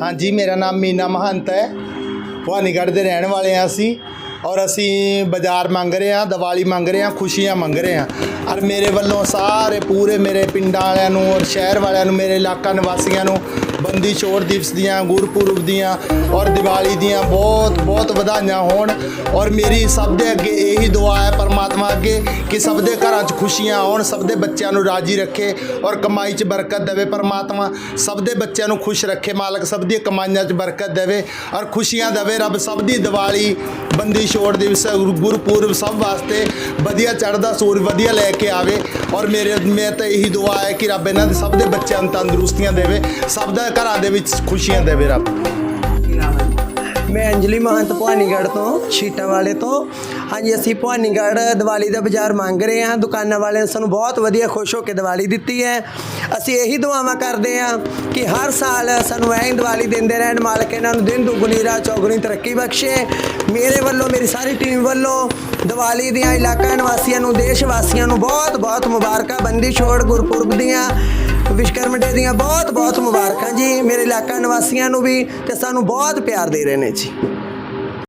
ਹਾਂਜੀ, ਮੇਰਾ ਨਾਮ ਮੀਨਾ ਮਹੰਤ ਹੈ। ਭਵਾਨੀਗੜ੍ਹ ਦੇ ਰਹਿਣ ਵਾਲੇ ਹਾਂ ਅਸੀਂ ਔਰ ਅਸੀਂ ਬਾਜ਼ਾਰ ਮੰਗ ਰਹੇ ਹਾਂ, ਦੀਵਾਲੀ ਮੰਗ ਰਹੇ ਹਾਂ, ਖੁਸ਼ੀਆਂ ਮੰਗ ਰਹੇ ਹਾਂ। ਔਰ ਮੇਰੇ ਵੱਲੋਂ ਸਾਰੇ ਪੂਰੇ ਮੇਰੇ ਪਿੰਡਾਂ ਵਾਲਿਆਂ ਨੂੰ ਔਰ ਸ਼ਹਿਰ ਵਾਲਿਆਂ ਨੂੰ, ਮੇਰੇ ਇਲਾਕਾ ਨਿਵਾਸੀਆਂ ਨੂੰ ਬੰਦੀ ਛੋੜ ਦਿਵਸ ਦੀਆਂ, ਗੁਰਪੁਰਬ ਦੀਆਂ ਔਰ ਦੀਵਾਲੀ ਦੀਆਂ ਬਹੁਤ ਬਹੁਤ ਵਧਾਈਆਂ ਹੋਣ। ਔਰ ਮੇਰੀ ਸਭ ਦੇ ਅੱਗੇ ਇਹੀ ਦੁਆ ਹੈ ਪਰਮਾਤਮਾ ਅੱਗੇ ਕਿ ਸਭ ਦੇ ਘਰਾਂ 'ਚ ਖੁਸ਼ੀਆਂ ਆਉਣ, ਸਭ ਦੇ ਬੱਚਿਆਂ ਨੂੰ ਰਾਜੀ ਰੱਖੇ ਔਰ ਕਮਾਈ 'ਚ ਬਰਕਤ ਦੇਵੇ ਪਰਮਾਤਮਾ। ਸਭ ਦੇ ਬੱਚਿਆਂ ਨੂੰ ਖੁਸ਼ ਰੱਖੇ, ਮਾਲਕ ਸਭ ਦੀਆਂ ਕਮਾਈਆਂ 'ਚ ਬਰਕਤ ਦੇਵੇ ਔਰ ਖੁਸ਼ੀਆਂ ਦੇਵੇ ਰੱਬ ਸਭ ਦੀ ਦੀਵਾਲੀ। ਬੰਦੀ ਛੋੜ ਦਿਵਸ ਗੁਰਪੁਰਬ ਸਭ ਵਾਸਤੇ ਵਧੀਆ ਚੜ੍ਹਦਾ ਸੂਰਜ ਵਧੀਆ ਲੈ ਕੇ ਆਵੇ। ਔਰ ਮੇਰੇ ਮੈਂ ਤਾਂ ਇਹੀ ਦੁਆ ਹੈ ਕਿ ਰੱਬ ਇਹਨਾਂ ਦੇ ਸਭ ਦੇ ਬੱਚਿਆਂ ਨੂੰ ਤੰਦਰੁਸਤੀਆਂ ਦੇਵੇ। ਸਭ ਦਾ ਘਰਾਂ ਦੇ ਵਿੱਚ ਖੁਸ਼ੀਆਂ ਦੇਵੇ ਰੱਬ। ਮੈਂ ਅੰਜਲੀ ਮਹੰਤ ਭਵਾਨੀਗੜ੍ਹ ਤੋਂ, ਛੀਟਾਂ ਵਾਲੇ ਤੋਂ। ਹਾਂਜੀ, ਅਸੀਂ ਭਵਾਨੀਗੜ੍ਹ ਦੀਵਾਲੀ ਦਾ ਬਾਜ਼ਾਰ ਮੰਗ ਰਹੇ ਹਾਂ। ਦੁਕਾਨਾਂ ਵਾਲਿਆਂ ਨੇ ਸਾਨੂੰ ਬਹੁਤ ਵਧੀਆ ਖੁਸ਼ ਹੋ ਕੇ ਦੀਵਾਲੀ ਦਿੱਤੀ ਹੈ। ਅਸੀਂ ਇਹੀ ਦੁਆਵਾਂ ਕਰਦੇ ਹਾਂ ਕਿ ਹਰ ਸਾਲ ਸਾਨੂੰ ਐਂ ਹੀ ਦੀਵਾਲੀ ਦਿੰਦੇ ਰਹਿਣ ਮਾਲਕ ਇਹਨਾਂ ਨੂੰ। ਦਿਨ ਦੁਗਣੀ, ਰਾਤ ਚੌਗੁਣੀ ਤਰੱਕੀ ਬਖਸ਼ੇ। ਮੇਰੇ ਵੱਲੋਂ, ਮੇਰੀ ਸਾਰੀ ਟੀਮ ਵੱਲੋਂ ਦੀਵਾਲੀ ਦੀਆਂ ਇਲਾਕਾ ਨਿਵਾਸੀਆਂ ਨੂੰ, ਦੇਸ਼ ਵਾਸੀਆਂ ਨੂੰ ਬਹੁਤ ਬਹੁਤ ਮੁਬਾਰਕਾਂ। ਬੰਦੀ ਛੋੜ ਗੁਰਪੁਰਬ ਦੀਆਂ। ਵਿਸ਼ਕਰਮ ਡੇ ਦੀਆਂ ਬਹੁਤ ਬਹੁਤ ਮੁਬਾਰਕਾਂ ਜੀ। ਮੇਰੇ ਇਲਾਕਾ ਨਿਵਾਸੀਆਂ ਨੂੰ ਵੀ ਤੇ ਸਾਨੂੰ ਬਹੁਤ ਪਿਆਰ ਦੇ ਰਹੇ ਨੇ ਜੀ।